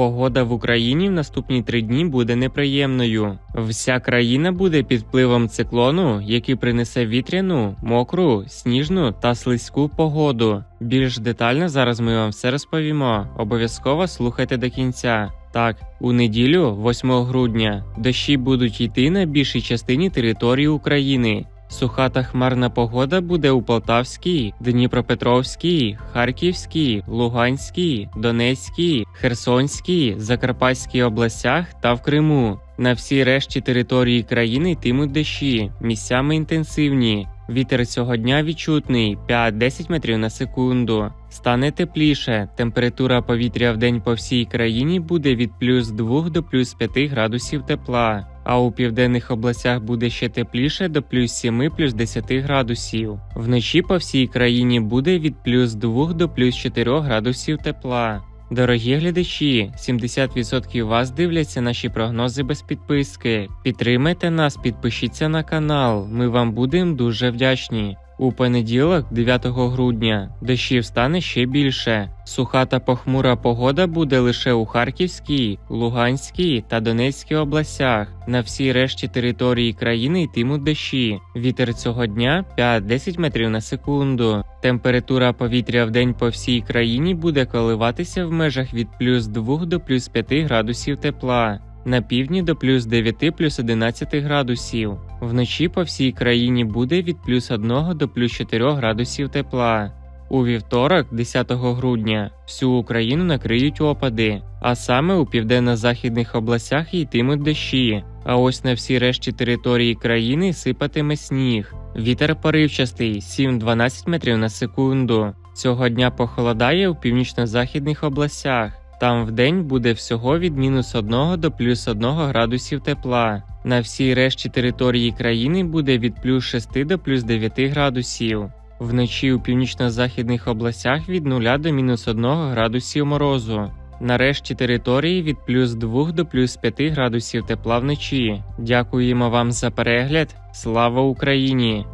Погода в Україні в наступні три дні буде неприємною. Вся країна буде під впливом циклону, який принесе вітряну, мокру, сніжну та слизьку погоду. Більш детально зараз ми вам все розповімо. Обов'язково слухайте до кінця. Так, у неділю, 8 грудня, дощі будуть йти на більшій частині території України. Суха та хмарна погода буде у Полтавській, Дніпропетровській, Харківській, Луганській, Донецькій, Херсонській, Закарпатській областях та в Криму. На всій решті території країни йтимуть дощі, місцями інтенсивні. Вітер цього дня відчутний 5-10 метрів на секунду. Стане тепліше. Температура повітря в день по всій країні буде від плюс 2 до плюс 5 градусів тепла. А у південних областях буде ще тепліше до плюс 7 плюс 10 градусів. Вночі по всій країні буде від плюс 2 до плюс 4 градусів тепла. Дорогі глядачі, 70% вас дивляться наші прогнози без підписки. Підтримайте нас, підпишіться на канал. Ми вам будемо дуже вдячні. У понеділок, 9 грудня, дощів стане ще більше. Суха та похмура погода буде лише у Харківській, Луганській та Донецькій областях. На всій решті території країни йтимуть дощі. Вітер цього дня 5-10 метрів на секунду. Температура повітря в день по всій країні буде коливатися в межах від плюс 2 до плюс 5 градусів тепла. На півдні до плюс 9 плюс 11 градусів. Вночі по всій країні буде від плюс 1 до плюс 4 градусів тепла. У вівторок, 10 грудня, всю Україну накриють опади, а саме у південно-західних областях йтимуть дощі. А ось на всій решті території країни сипатиме сніг. Вітер поривчастий 7-12 метрів на секунду. Цього дня похолодає у північно-західних областях. Там вдень буде всього від мінус 1 до плюс 1 градусів тепла. На всій решті території країни буде від плюс 6 до плюс 9 градусів. Вночі у північно-західних областях від 0 до мінус 1 градусів морозу. На решті території від плюс 2 до плюс 5 градусів тепла вночі. Дякуємо вам за перегляд. Слава Україні!